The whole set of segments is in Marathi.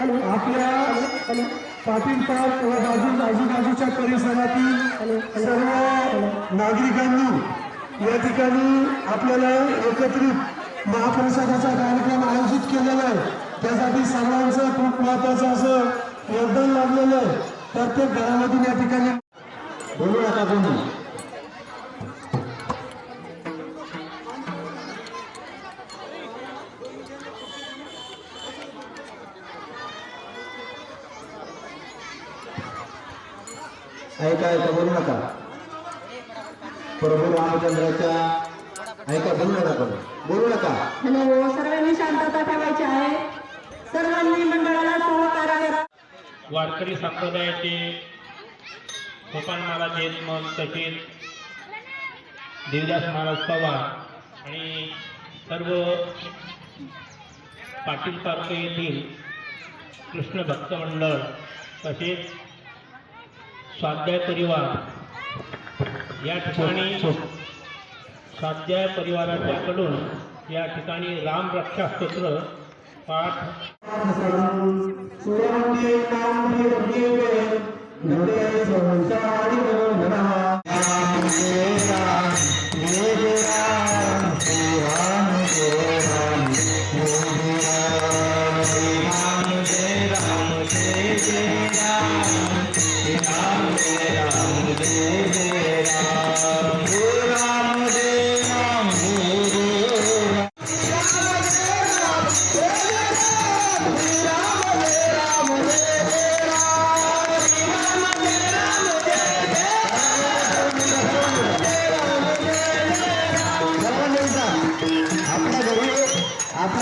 आपल्या पाटील पार्क व बाजू आजूबाजूच्या परिसरातील सर्व नागरिकांनी या ठिकाणी आपल्याला एकत्रित महाप्रसादाचा कार्यक्रम आयोजित केलेला आहे. त्यासाठी सर्वांचं खूप महत्वाचं असं योगदान लाभलेलं आहे. प्रत्येक घरामधून या ठिकाणी बोलू नका कोणी ऐका ऐका बोलू नका. प्रभू रामचंद्राच्या ऐका बोलू नका. बोलू नका. हॅलो सर्वांनी शांतता ठेवायची आहे. सर्वांनी मंडळाला सहकार्य करा. वारकरी संप्रदायाचे सोपान महाराज जयंतमल तसेच देवदास महाराज पवार आणि सर्व पाटील पार्क येथील कृष्ण भक्त मंडळ तसेच स्वाध्याय परिवार. या ठिकाणी स्वाध्याय परिवाराच्याकडून या ठिकाणी रामरक्षा स्तोत्र पाठ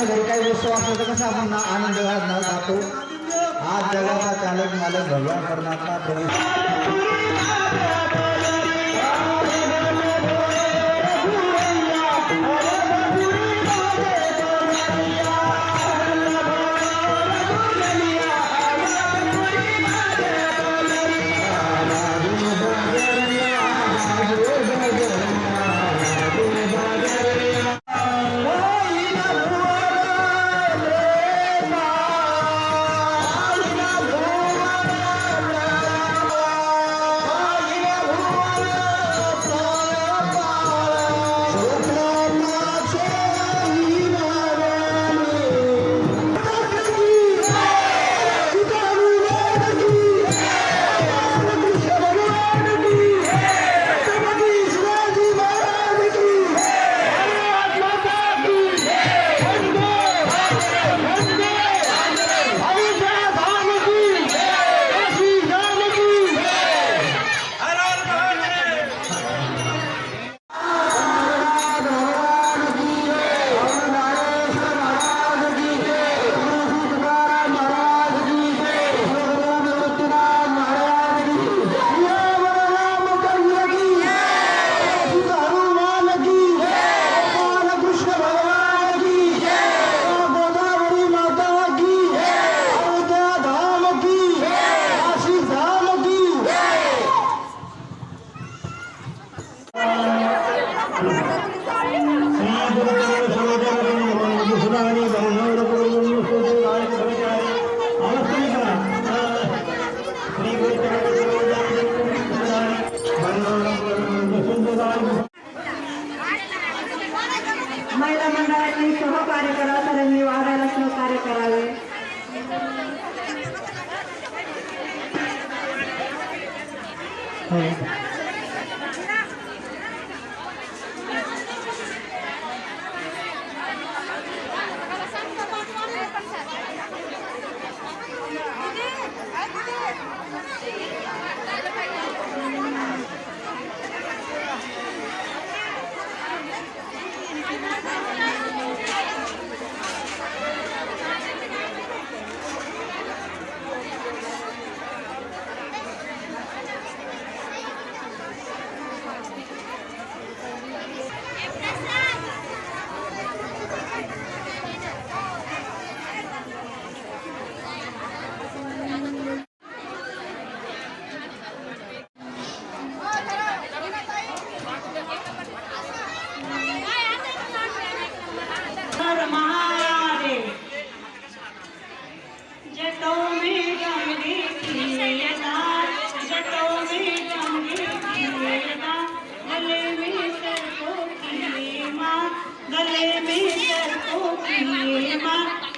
आपल्या घरी काही वस्तू असलं तर कसं आपण आनंद घालणार जातो हा जगाचा चालक मालक भगवान करणार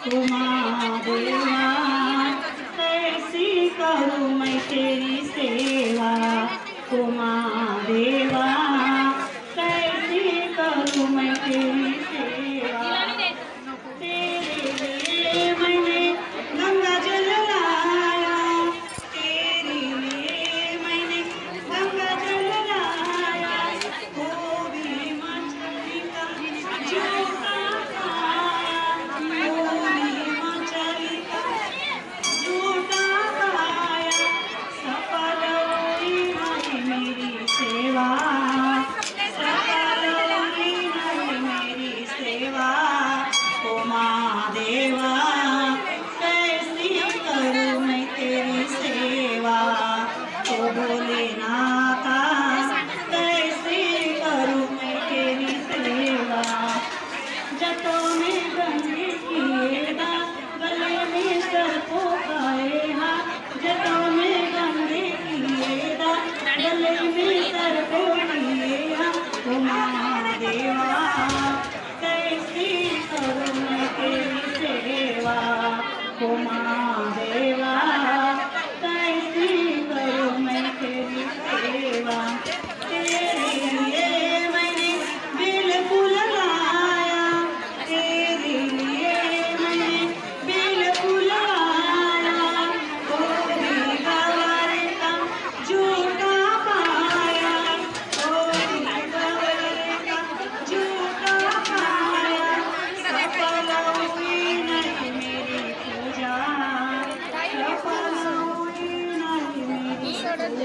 তোমাদের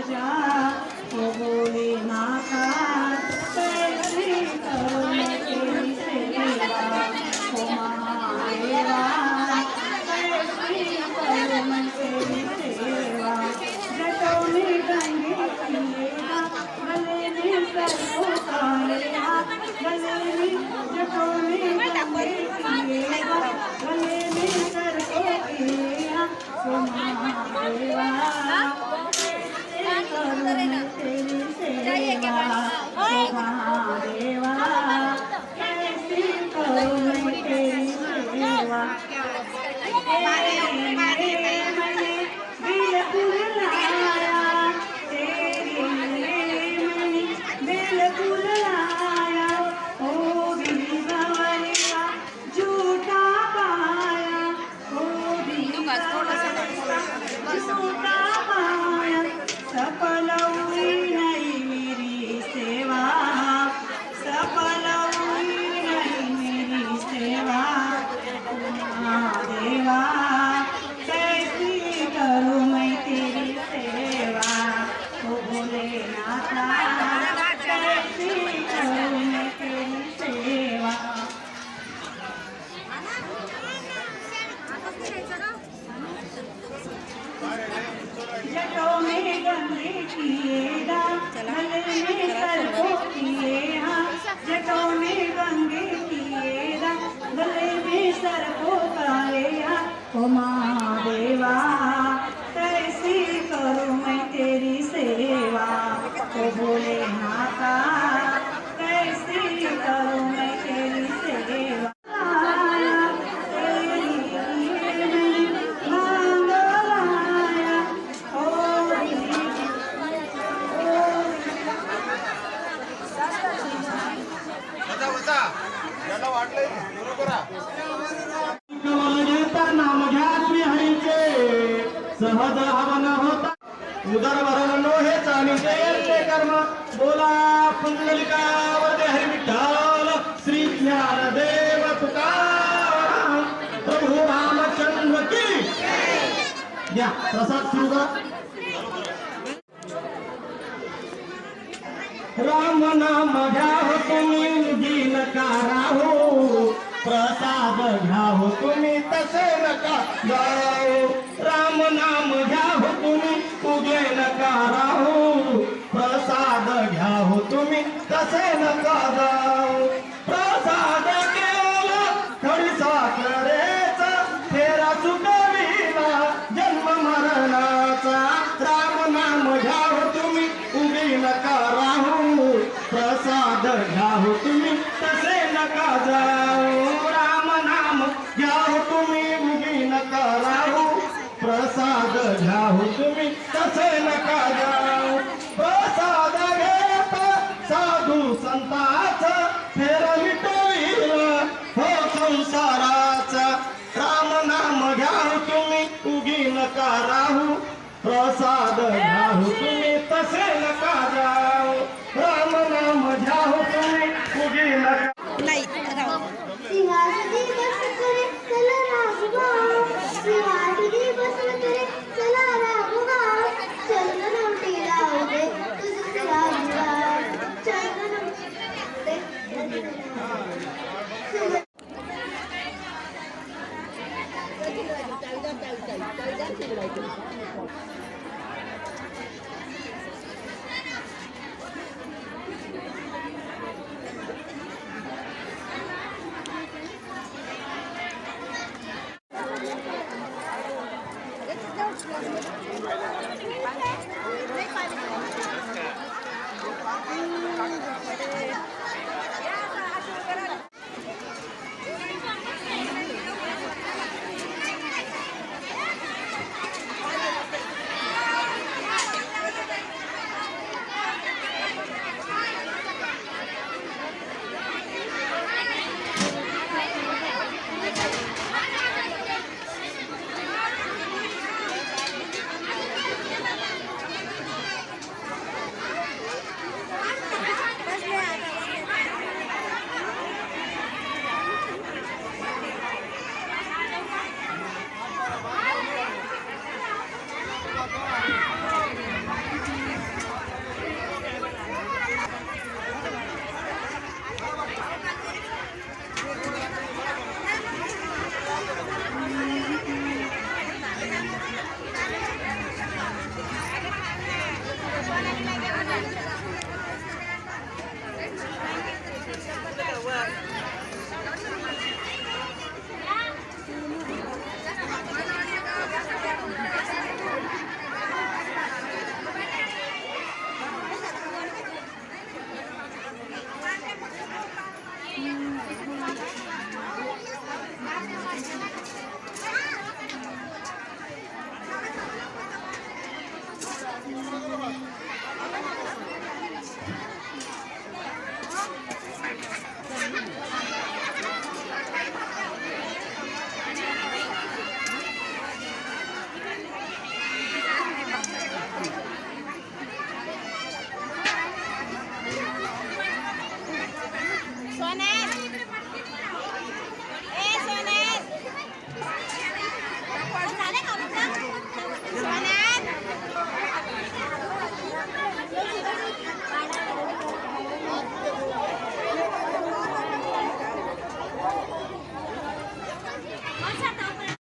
যা কবলে মাথা কবলে হাতা उदरभरून हे आणि ते कर्म. बोला पुंडलिकावते हरी विठ्ठल श्री ज्ञान देव तुकाराम. प्रभू रामचंद्र की या प्रसाद सुरू करा. राम नाम घ्या तुम्ही दिन कारा हो प्रसाद घ्या हो तुम्ही तसे नका जाओ. तुम्ही तसे नका जाऊ प्रसाद केला थोडी साखरेचा फेरा चुकविला जन्म मरणाचा राम नाम घ्याव तुम्ही उभी नका राहू प्रसाद घ्याव तुम्ही तसे नका जाऊ राम नाम घ्याव तुम्ही उभी नका राहू प्रसाद घ्याव तुम्ही तसे नका जाऊ